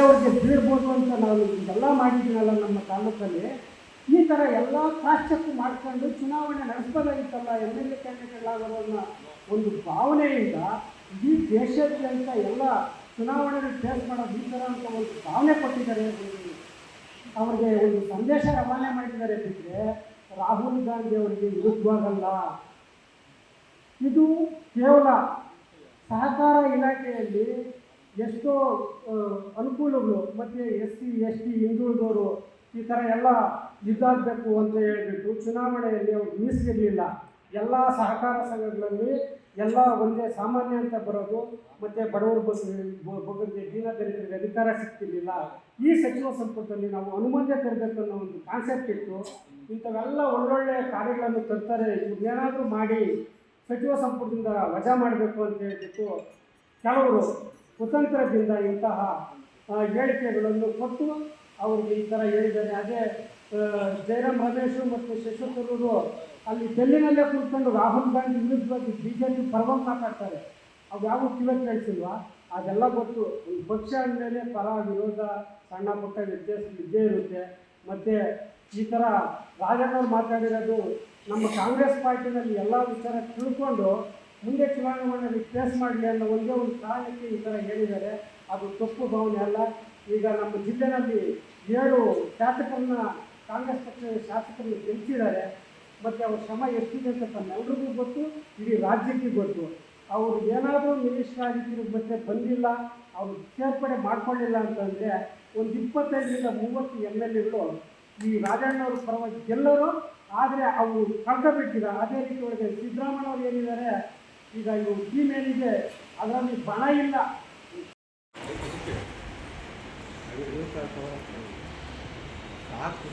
ಅವ್ರಿಗೆ ಬೀಳ್ಬೋದು ಅಂತ ನಾವು ಇದೆಲ್ಲ ಮಾಡಿದ್ದೀನಲ್ಲ ನಮ್ಮ ತಾಲೂಕಲ್ಲಿ, ಈ ಥರ ಎಲ್ಲ ಪಾಶ್ಚಾತ್ಯ ಮಾಡ್ಕೊಂಡು ಚುನಾವಣೆ ನಡೆಸ್ಬೋದಾಗಿತ್ತಲ್ಲ ಎಂ ಎಲ್ ಎ ಕ್ಯಾಂಡಿಡೇಟ್ಗಳಾಗೋದನ್ನ ಒಂದು ಭಾವನೆಯಿಂದ ಈ ದೇಶಾದ್ಯಂತ ಎಲ್ಲ ಚುನಾವಣೆಗೆ ಫೇಸ್ ಮಾಡೋದು ಈ ಥರ ಅಂತ ಒಂದು ಭಾವನೆ ಕೊಟ್ಟಿದ್ದಾರೆ. ಅವ್ರಿಗೆ ಒಂದು ಸಂದೇಶ ರವಾನೆ ಮಾಡಿದ್ದಾರೆ ಬಿಟ್ಟರೆ ರಾಹುಲ್ ಗಾಂಧಿ ಅವರಿಗೆ ವಿರುದ್ಧವಾಗಲ್ಲ ಇದು ಕೇವಲ ಸಹಕಾರ ಇಲಾಖೆಯಲ್ಲಿ ಎಷ್ಟೋ ಅನುಕೂಲಗಳು, ಮತ್ತು ಎಸ್ ಸಿ, ಎಸ್ ಟಿ ಹಿಂದುಳಿದವರು ಈ ಥರ ಎಲ್ಲ ಇದಾಗಬೇಕು ಅಂತ ಹೇಳಿಬಿಟ್ಟು ಚುನಾವಣೆಯಲ್ಲಿ ಅವ್ರು ಮೀಸಲಿರಲಿಲ್ಲ. ಎಲ್ಲ ಸಹಕಾರ ಸಂಘಗಳಲ್ಲಿ ಎಲ್ಲ ಒಂದೇ ಸಾಮಾನ್ಯ ಅಂತ ಬರೋದು, ಮತ್ತು ಬಡವರ ಬಗ್ಗೆ ದೀನ ದೀನದಲಿತರಿಗೆ ಅಧಿಕಾರ ಸಿಗ್ತಿರ್ಲಿಲ್ಲ. ಈ ಸಚಿವ ಸಂಪುಟದಲ್ಲಿ ನಾವು ಅನುಮತಿ ತರಬೇಕು ಅನ್ನೋ ಒಂದು ಕಾನ್ಸೆಪ್ಟ್ ಇತ್ತು. ಇಂಥವೆಲ್ಲ ಒಳ್ಳೊಳ್ಳೆ ಕಾರ್ಯಗಳನ್ನು ತರ್ತಾರೆ ಏನಾದರೂ ಮಾಡಿ, ಸಚಿವ ಸಂಪುಟದಿಂದ ವಜಾ ಮಾಡಬೇಕು ಅಂತ ಹೇಳ್ಬಿಟ್ಟು ಕೆಲವರು ಕುತಂತ್ರದಿಂದ ಇಂತಹ ಹೇಳಿಕೆಗಳನ್ನು ಕೊಟ್ಟು ಅವ್ರಿಗೆ ಈ ಥರ ಹೇಳಿದ್ದಾರೆ. ಅದೇ ಜಯರಾಮ್ ರಮೇಶ್ ಮತ್ತು ಶಶಿಕರೂರು ಅಲ್ಲಿ ಡೆಲ್ಲಿನಲ್ಲೇ ಕೂತ್ಕೊಂಡು ರಾಹುಲ್ ಗಾಂಧಿ ವಿರುದ್ಧವಾಗಿ ಬಿ ಜೆ ಪಿ ಪರವಾಗಿ ಮಾತಾಡ್ತಾರೆ. ಅವು ಯಾವ ಕಿವಿ ಕೇಳಿಸಿಲ್ವಾ ಅದೆಲ್ಲ ಗೊತ್ತು. ಪಕ್ಷ ಅಂದಮೇಲೆ ಪರ ವಿರೋಧ, ಸಣ್ಣ ಪುಟ್ಟ ವ್ಯತ್ಯಾಸ ಇದ್ದೇ ಇರುತ್ತೆ. ಮತ್ತು ಈ ಥರ ರಾಜಣ್ಣವ್ರು ಮಾತಾಡಿರೋದು ನಮ್ಮ ಕಾಂಗ್ರೆಸ್ ಪಾರ್ಟಿನಲ್ಲಿ ಎಲ್ಲ ವಿಚಾರ ತಿಳ್ಕೊಂಡು ಮುಂದೆ ಚುನಾವಣೆಯನ್ನು ಫೇಸ್ ಮಾಡಲಿ ಅನ್ನೋ ಒಂದೇ ಒಂದು ಕಾರಣಕ್ಕೆ ಈ ಥರ ಹೇಳಿದ್ದಾರೆ. ಅದು ತಪ್ಪು ಭಾವನೆ ಅಲ್ಲ. ಈಗ ನಮ್ಮ ಜಿಲ್ಲೆನಲ್ಲಿ ಏಳು ಶಾಸಕರನ್ನ ಕಾಂಗ್ರೆಸ್ ಪಕ್ಷದ ಶಾಸಕರನ್ನು ಗೆಲ್ಲಿಸಿದ್ದಾರೆ ಮತ್ತು ಅವ್ರ ಶ್ರಮ ಎಷ್ಟಿದೆ ಅಂತ ತಮ್ಮೆಲ್ರಿಗೂ ಗೊತ್ತು, ಇಡೀ ರಾಜ್ಯಕ್ಕೆ ಗೊತ್ತು. ಅವರು ಏನಾದರೂ ಆಗಿದ್ರು ಮತ್ತೆ ಬಂದಿಲ್ಲ, ಅವರು ಸೇರ್ಪಡೆ ಮಾಡ್ಕೊಳ್ಳಿಲ್ಲ ಅಂತಂದರೆ ಒಂದು ಇಪ್ಪತ್ತೈದರಿಂದ ಮೂವತ್ತು ಎಂ ಎಲ್ ಎಗಳು ಈ ರಾಜಣ್ಣವ್ರ ಪರವಾಗಿ ಗೆಲ್ಲರು, ಆದರೆ ಅವರು ಕಳ್ಕೊಬೇಕಿದ್ದಾರೆ ಅದೇ ರೀತಿ ಒಳಗೆ ಸಿದ್ದರಾಮಯ್ಯವ್ರು ಏನಿದ್ದಾರೆ ಈಗ ಇವು ಮೇಲಿದೆ ಅದರಲ್ಲಿ ಬಣ ಇಲ್ಲ. ಸಾಕು.